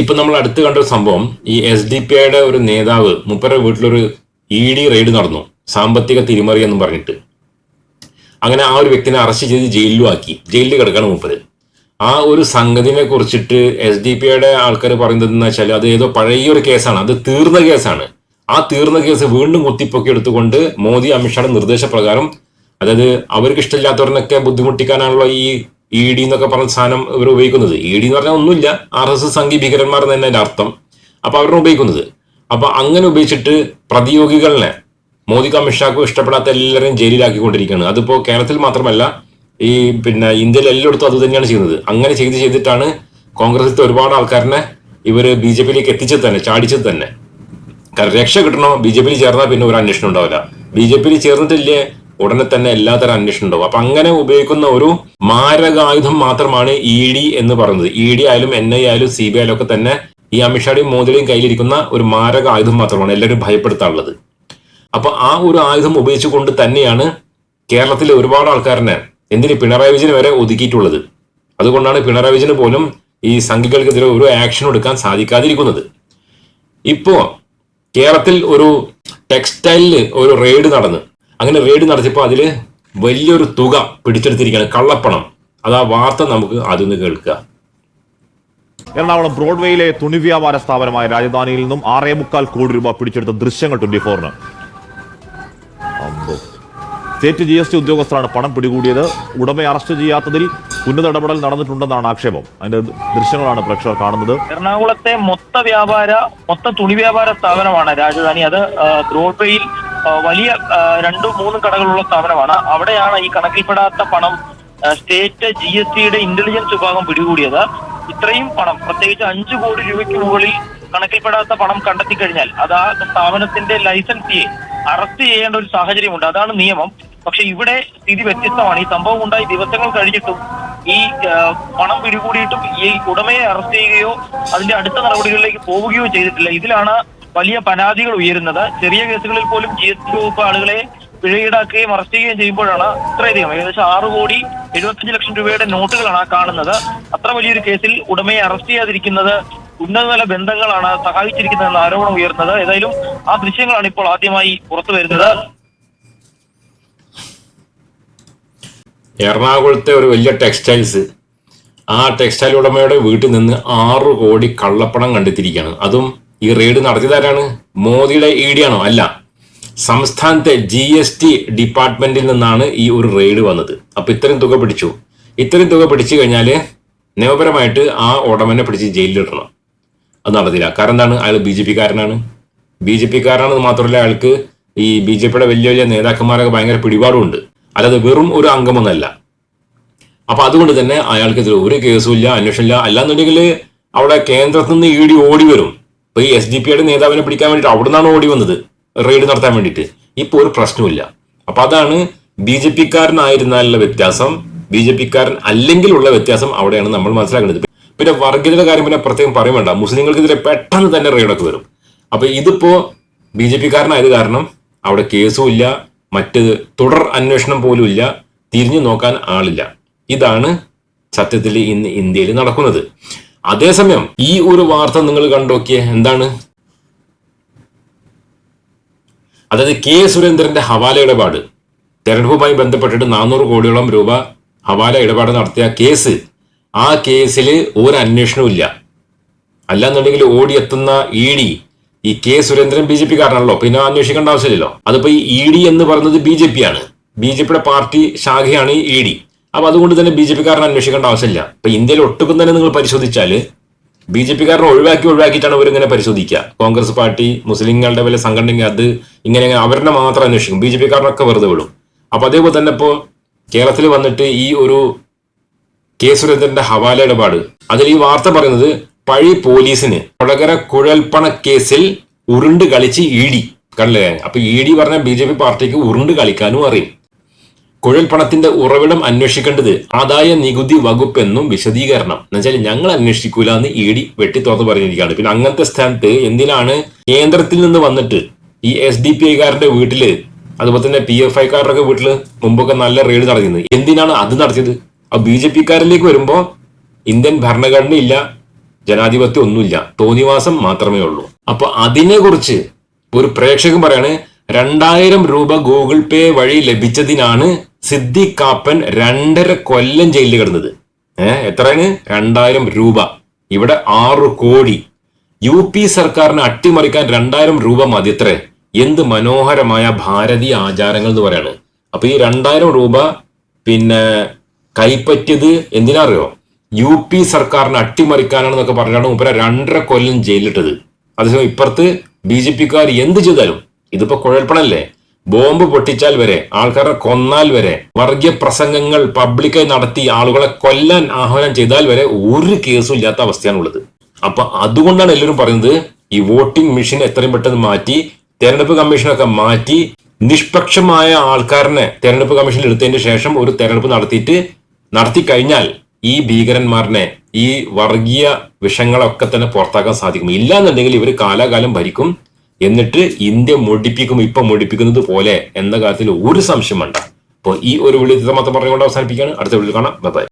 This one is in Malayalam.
ഇപ്പൊ നമ്മൾ അടുത്ത് കണ്ട ഒരു സംഭവം ഈ എസ് ഡി പി ഐയുടെ ഒരു നേതാവ് മുപ്പര വീട്ടിലൊരു ഇ ഡി റെയ്ഡ് നടന്നു സാമ്പത്തിക തിരിമറി എന്ന് പറഞ്ഞിട്ട്. അങ്ങനെ ആ ഒരു വ്യക്തിനെ അറസ്റ്റ് ചെയ്ത് ജയിലിലും ആക്കി ജയിലിൽ കിടക്കാണ് മുപ്പര്. ആ ഒരു സംഗതിനെ കുറിച്ചിട്ട് എസ് ഡി പി ഐയുടെ ആൾക്കാർ പറയുന്നത് എന്ന് വെച്ചാൽ അത് ഏതോ പഴയ ഒരു കേസാണ് അത് തീർന്ന കേസാണ്. ആ തീർന്ന കേസ് വീണ്ടും കുത്തിപ്പൊക്കി എടുത്തുകൊണ്ട് മോദി അമിത്ഷായുടെ നിർദ്ദേശപ്രകാരം അതായത് അവർക്ക് ഇഷ്ടമില്ലാത്തവരനൊക്കെ ബുദ്ധിമുട്ടിക്കാനാണല്ലോ ഈ ഇ ഡി എന്നൊക്കെ പറഞ്ഞ സാധനം ഇവർ ഉപയോഗിക്കുന്നത്. ഇ ഡി എന്ന് പറഞ്ഞാൽ ഒന്നുമില്ല. ആർ എസ് എസ് സംഘി ഭീകരന്മാർ തന്നെ അതിന്റെ അർത്ഥം. അപ്പൊ അവരാണ് ഉപയോഗിക്കുന്നത്. അപ്പൊ അങ്ങനെ ഉപയോഗിച്ചിട്ട് പ്രതിയോഗികളെ മോദി അമിത്ഷാക്കും ഇഷ്ടപ്പെടാത്ത എല്ലാവരെയും ജയിലിലാക്കിക്കൊണ്ടിരിക്കുകയാണ്. അതിപ്പോ കേരളത്തിൽ മാത്രമല്ല ഈ പിന്നെ ഇന്ത്യയിൽ എല്ലായിടത്തും അത് തന്നെയാണ് ചെയ്യുന്നത്. അങ്ങനെ ചെയ്ത് ചെയ്തിട്ടാണ് കോൺഗ്രസിലത്തെ ഒരുപാട് ആൾക്കാരനെ ഇവർ ബി ജെ പിയിലേക്ക് എത്തിച്ചത് തന്നെ ചാടിച്ചത് തന്നെ. കാരണം രക്ഷ കിട്ടണോ ബി ജെ പിയിൽ ചേർന്നാൽ പിന്നെ ഒരു അന്വേഷണം ഉണ്ടാവില്ല. ബി ജെ പിയിൽ ചേർന്നിട്ടില്ലേ ഉടനെ തന്നെ എല്ലാത്തരം അന്വേഷണം ഉണ്ടാവും. അപ്പൊ അങ്ങനെ ഉപയോഗിക്കുന്ന ഒരു മാരകായുധം മാത്രമാണ് ഇ ഡി എന്ന് പറയുന്നത്. ഇ ഡി ആയാലും എൻ ഐ ആയാലും സി ബി ആയാലും ഒക്കെ തന്നെ ഈ അമിത്ഷായുടെയും മോദിയുടെയും കയ്യിലിരിക്കുന്ന ഒരു മാരക ആയുധം മാത്രമാണ് എല്ലാവരും ഭയപ്പെടുത്താനുള്ളത്. അപ്പൊ ആ ഒരു ആയുധം ഉപയോഗിച്ചുകൊണ്ട് തന്നെയാണ് കേരളത്തിലെ ഒരുപാട് ആൾക്കാരനെ എന്തിന് പിണറായി വിജയൻ വരെ ഒതുക്കിയിട്ടുള്ളത്. അതുകൊണ്ടാണ് പിണറായി വിജയന് പോലും ഈ സംഘികൾക്കെതിരെ ഒരു ആക്ഷൻ എടുക്കാൻ സാധിക്കാതിരിക്കുന്നത്. ഇപ്പോ കേരളത്തിൽ ഒരു ടെക്സ്റ്റൈലിൽ ഒരു റെയ്ഡ് നടന്ന് അങ്ങനെ റെയ്ഡ് നടത്തിയപ്പോൾ അതിൽ വലിയൊരു തുക പിടിച്ചെടുത്തിരിക്കുകയാണ്. കള്ളപ്പണം. അത് ആ വാർത്ത നമുക്ക് ആദ്യം കേൾക്കുക. എറണാകുളം ബ്രോഡ്വേയിലെ തുണി വ്യാപാര സ്ഥാപനമായ രാജധാനിയിൽ നിന്നും ആറേ മുക്കാൽ കോടി രൂപ പിടിച്ചെടുത്ത ദൃശ്യങ്ങൾ ട്വന്റി ഫോറിന് സ്റ്റേറ്റ് ജി എസ് ടി ഉദ്യോഗസ്ഥരാണ് പണം പിടികൂടിയത്. ഉടമയെ അറസ്റ്റ് ചെയ്യാത്തതിൽ ഉന്നത ഇടപെടൽ നടന്നിട്ടുണ്ടെന്നാണ് ആക്ഷേപം. അതിന്റെ ദൃശ്യങ്ങളാണ് പ്രേക്ഷകർ കാണുന്നത്. എറണാകുളത്തെ മൊത്ത വ്യാപാര മൊത്ത തുണി വ്യാപാര സ്ഥാപനമാണ് രാജധാനി. അത് ബ്രോഡ്വേയിൽ വലിയ രണ്ടും മൂന്നും കടകളുള്ള സ്ഥാപനമാണ്. അവിടെയാണ് ഈ കണക്കിൽപ്പെടാത്ത പണം സ്റ്റേറ്റ് ജി എസ് ടിയുടെ ഇന്റലിജൻസ് വിഭാഗം പിടികൂടിയത്. ഇത്രയും പണം പ്രത്യേകിച്ച് അഞ്ചു കോടി രൂപയ്ക്ക് മുകളിൽ കണക്കിൽപ്പെടാത്ത പണം കണ്ടെത്തി കഴിഞ്ഞാൽ അത് ആ സ്ഥാപനത്തിന്റെ ലൈസൻസിയെ അറസ്റ്റ് ചെയ്യേണ്ട ഒരു സാഹചര്യമുണ്ട്. അതാണ് നിയമം. പക്ഷെ ഇവിടെ സ്ഥിതി വ്യത്യസ്തമാണ്. ഈ സംഭവം ഉണ്ടായി ദിവസങ്ങൾ കഴിഞ്ഞിട്ടും ഈ പണം പിടികൂടിയിട്ടും ഈ ഉടമയെ അറസ്റ്റ് ചെയ്യുകയോ അതിന്റെ അടുത്ത നടപടികളിലേക്ക് പോവുകയോ ചെയ്തിട്ടില്ല. ഇതിലാണ് വലിയ പരാതികൾ ഉയരുന്നത്. ചെറിയ കേസുകളിൽ പോലും ജി എസ് ടി വകുപ്പ് ആളുകളെ പിഴ ഈടാക്കുകയും അറസ്റ്റ് ചെയ്യുകയും ചെയ്യുമ്പോഴാണ് ഇത്രയധികം ഏകദേശം ആറ് കോടി എഴുപത്തഞ്ച് ലക്ഷം രൂപയുടെ നോട്ടുകളാണ് കാണുന്നത്. അത്ര വലിയൊരു കേസിൽ ഉടമയെ അറസ്റ്റ് ചെയ്യാതിരിക്കുന്നത് ഉന്നതതല ബന്ധങ്ങളാണ് സഹായിച്ചിരിക്കുന്നതെന്ന ആരോപണം ഉയർന്നത്. ഏതായാലും ആ ദൃശ്യങ്ങളാണ് ഇപ്പോൾ ആദ്യമായി പുറത്തു വരുന്നത്. എറണാകുളത്തെ ഒരു വലിയ ടെക്സ്റ്റൈൽസ് ആ ടെക്സ്റ്റൈൽ ഉടമയുടെ വീട്ടിൽ നിന്ന് ആറ് കോടി കള്ളപ്പണം കണ്ടെത്തിയിരിക്കുകയാണ്. അതും ഈ റെയ്ഡ് നടത്തിയതാരാണ്? മോദിയുടെ ഇ ഡി ആണോ? അല്ല. സംസ്ഥാനത്തെ ജി എസ് ടി ഡിപ്പാർട്ട്മെന്റിൽ നിന്നാണ് ഈ ഒരു റെയ്ഡ് വന്നത്. അപ്പൊ ഇത്രയും തുക പിടിച്ചു. ഇത്രയും തുക പിടിച്ചു കഴിഞ്ഞാൽ നിയമപരമായിട്ട് ആ ഉടമനെ പിടിച്ച് ജയിലിലിടണം അത് നടത്തില്ല കാരണം എന്താണ്? അയാൾ ബി ജെ പിക്കാരനാണ്. ബി ജെ പിക്കാരനാണെന്ന് മാത്രമല്ല അയാൾക്ക് ഈ ബി ജെ പിയുടെ വലിയ വലിയ നേതാക്കന്മാരൊക്കെ ഭയങ്കര പിടിപാടുമുണ്ട്. അല്ലാതെ വെറും ഒരു അംഗമൊന്നല്ല. അപ്പൊ അതുകൊണ്ട് തന്നെ അയാൾക്കെതിരെ ഒരു കേസും ഇല്ല അന്വേഷണമില്ല അല്ലാന്നുണ്ടെങ്കിൽ അവിടെ കേന്ദ്രത്തിൽ നിന്ന് ഇ ഡി ഓടി വരും. ഇപ്പൊ ഈ എസ് ഡി പിയുടെ നേതാവിനെ പിടിക്കാൻ വേണ്ടിയിട്ട് അവിടെ നിന്നാണ് ഓടി വന്നത്. റെയ്ഡ് നടത്താൻ വേണ്ടിയിട്ട്. ഇപ്പൊ ഒരു പ്രശ്നമില്ല അപ്പൊ അതാണ് ബി ജെ പിക്കാരനായിരുന്നാലുള്ള വ്യത്യാസം. ബി ജെ പിക്കാരൻ അല്ലെങ്കിലുള്ള വ്യത്യാസം അവിടെയാണ് നമ്മൾ മനസ്സിലാക്കേണ്ടത്. പിന്നെ വർഗീയതയുടെ കാര്യം പിന്നെ പ്രത്യേകം പറയും വേണ്ട. മുസ്ലിങ്ങൾക്കെതിരെ പെട്ടെന്ന് തന്നെ റെയ്ഡൊക്കെ വരും. അപ്പൊ ഇതിപ്പോ ബി ജെ പിക്കാരനായത് കാരണം അവിടെ കേസും ഇല്ല. മറ്റ് തുടർ അന്വേഷണം പോലും ഇല്ല. തിരിഞ്ഞു നോക്കാൻ ആളില്ല. ഇതാണ് സത്യത്തിൽ ഇന്ന് ഇന്ത്യയിൽ നടക്കുന്നത്. അതേസമയം ഈ ഒരു വാർത്ത നിങ്ങൾ കണ്ടോക്കിയേ എന്താണ്? അതായത് കെ സുരേന്ദ്രന്റെ ഹവാല ഇടപാട്. തെരഞ്ഞെടുപ്പുമായി ബന്ധപ്പെട്ടിട്ട് നാനൂറ് കോടിയോളം രൂപ ഹവാല ഇടപാട് നടത്തിയ കേസ് ആ കേസിൽ ഒരു അന്വേഷണവും ഇല്ല. അല്ലാന്നുണ്ടെങ്കിൽ ഓടിയെത്തുന്ന ഇ ഡി ഈ K Surendran B J P കാരനാണല്ലോ. പിന്നെ അന്വേഷിക്കേണ്ട ആവശ്യമില്ലല്ലോ. അതിപ്പോ ഈ ഇ ഡി എന്ന് പറയുന്നത് ബി ജെ പി ആണ്. ബി ജെ പിയുടെ പാർട്ടി ശാഖയാണ് ഇ ഡി. അപ്പൊ അതുകൊണ്ട് തന്നെ ബി ജെ പി കാരനെ അന്വേഷിക്കേണ്ട ആവശ്യമില്ല. ഇപ്പൊ ഇന്ത്യയിൽ ഒട്ടുക്കും തന്നെ നിങ്ങൾ പരിശോധിച്ചാൽ ബി ജെ പിക്കാരനെ ഒഴിവാക്കി ഒഴിവാക്കിയിട്ടാണ് ഇവരിങ്ങനെ പരിശോധിക്കുക. കോൺഗ്രസ് പാർട്ടി മുസ്ലിങ്ങളുടെ വല്ല സംഘടന അത് ഇങ്ങനെ അവരുടെ മാത്രം അന്വേഷിക്കും. ബി ജെ പിക്കാരനൊക്കെ വെറുതെ വിടും. അപ്പൊ അതേപോലെ തന്നെ ഇപ്പോ കേരളത്തിൽ വന്നിട്ട് ഈ ഒരു കെ സുരേന്ദ്രന്റെ ഹവാല ഇടപാട്. അതിൽ ഈ വാർത്ത പറയുന്നത് പഴി പോലീസിന് കൊടകര കുഴൽപ്പണ കേസിൽ ഉരുണ്ട് കളിച്ച് ഇ ഡി. കണ്ടില്ലേ? അപ്പൊ ഇ ഡി പറഞ്ഞ ബി ജെ പി പാർട്ടിക്ക് ഉരുണ്ട് കളിക്കാനും അറിയും. കുഴൽപ്പണത്തിന്റെ ഉറവിടം അന്വേഷിക്കേണ്ടത് ആദായ നികുതി വകുപ്പെന്നും വിശദീകരണം. എന്നുവെച്ചാൽ ഞങ്ങൾ അന്വേഷിക്കൂല എന്ന് ഇ ഡി വെട്ടി പറഞ്ഞിരിക്കുകയാണ്. പിന്നെ അങ്ങനത്തെ സ്ഥാനത്ത് എന്തിനാണ് കേന്ദ്രത്തിൽ നിന്ന് വന്നിട്ട് ഈ എസ് ഡി പി ഐക്കാരന്റെ വീട്ടിൽ അതുപോലെ തന്നെ പി എഫ് ഐക്കാരുടെ വീട്ടിൽ മുമ്പൊക്കെ നല്ല റെയ്ഡ് നടത്തിയത് എന്തിനാണ് അത് നടത്തിയത്? ആ ബി ജെ പിക്കാരിലേക്ക് വരുമ്പോ ഇന്ത്യൻ ഭരണഘടന ഇല്ല ജനാധിപത്യം ഒന്നുമില്ല തോന്നിവാസം മാത്രമേ ഉള്ളൂ. അപ്പൊ അതിനെ കുറിച്ച് ഒരു പ്രേക്ഷകൻ പറയാണ് രണ്ടായിരം രൂപ ഗൂഗിൾ പേ വഴി ലഭിച്ചതിനാണ് സിദ്ദിഖ് കാപ്പൻ രണ്ടര കൊല്ലം ജയിലിൽ കിടന്നത്. ഏഹ് എത്രയാണ്? രണ്ടായിരം രൂപ. ഇവിടെ ആറു കോടി. യു പി സർക്കാരിനെ അട്ടിമറിക്കാൻ രണ്ടായിരം രൂപ മതിത്രേ എന്ത് മനോഹരമായ ഭാരതീയ ആചാരങ്ങൾ എന്ന് പറയാണ്. അപ്പൊ ഈ രണ്ടായിരം രൂപ പിന്നെ കൈപ്പറ്റിയത് എന്തിനാ അറിയോ? യു പി സർക്കാരിനെ അട്ടിമറിക്കാനാണെന്നൊക്കെ പറഞ്ഞാണ് മുപ്പര രണ്ടര കൊല്ലം ജയിലിട്ടത് അതേസമയം ഇപ്പുറത്ത് ബി ജെ പിക്കാർ എന്ത് ചെയ്താലും ഇതിപ്പോ കുഴൽപ്പണല്ലേ? ബോംബ് പൊട്ടിച്ചാൽ വരെ ആൾക്കാരെ കൊന്നാൽ വരെ വർഗീയ പ്രസംഗങ്ങൾ പബ്ലിക്കായി നടത്തി ആളുകളെ കൊല്ലാൻ ആഹ്വാനം ചെയ്താൽ വരെ ഒരു കേസും ഇല്ലാത്ത അവസ്ഥയാണ് ഉള്ളത് അപ്പൊ അതുകൊണ്ടാണ് എല്ലാവരും പറയുന്നത് ഈ വോട്ടിംഗ് മെഷീൻ എത്രയും പെട്ടെന്ന് മാറ്റി തെരഞ്ഞെടുപ്പ് കമ്മീഷനൊക്കെ മാറ്റി നിഷ്പക്ഷമായ ആൾക്കാരനെ തെരഞ്ഞെടുപ്പ് കമ്മീഷനിൽ എടുത്തതിന് ശേഷം ഒരു തെരഞ്ഞെടുപ്പ് നടത്തിയിട്ട് നടത്തി കഴിഞ്ഞാൽ ഈ ഭീകരന്മാരനെ ഈ വർഗീയ വിഷങ്ങളൊക്കെ തന്നെ പുറത്താക്കാൻ സാധിക്കും. ഇല്ലാന്നുണ്ടെങ്കിൽ ഇവർ കാലാകാലം ഭരിക്കും. എന്നിട്ട് ഇന്ത്യ മുടിപ്പിക്കും ഇപ്പൊ മുടിപ്പിക്കുന്നത് പോലെ എന്ന കാര്യത്തിൽ ഒരു സംശയം വേണ്ട അപ്പോൾ ഈ ഒരു വിളി മാത്രം പറഞ്ഞുകൊണ്ട് അവസാനിപ്പിക്കുകയാണ്. അടുത്ത വിളി കാണാം. ബൈ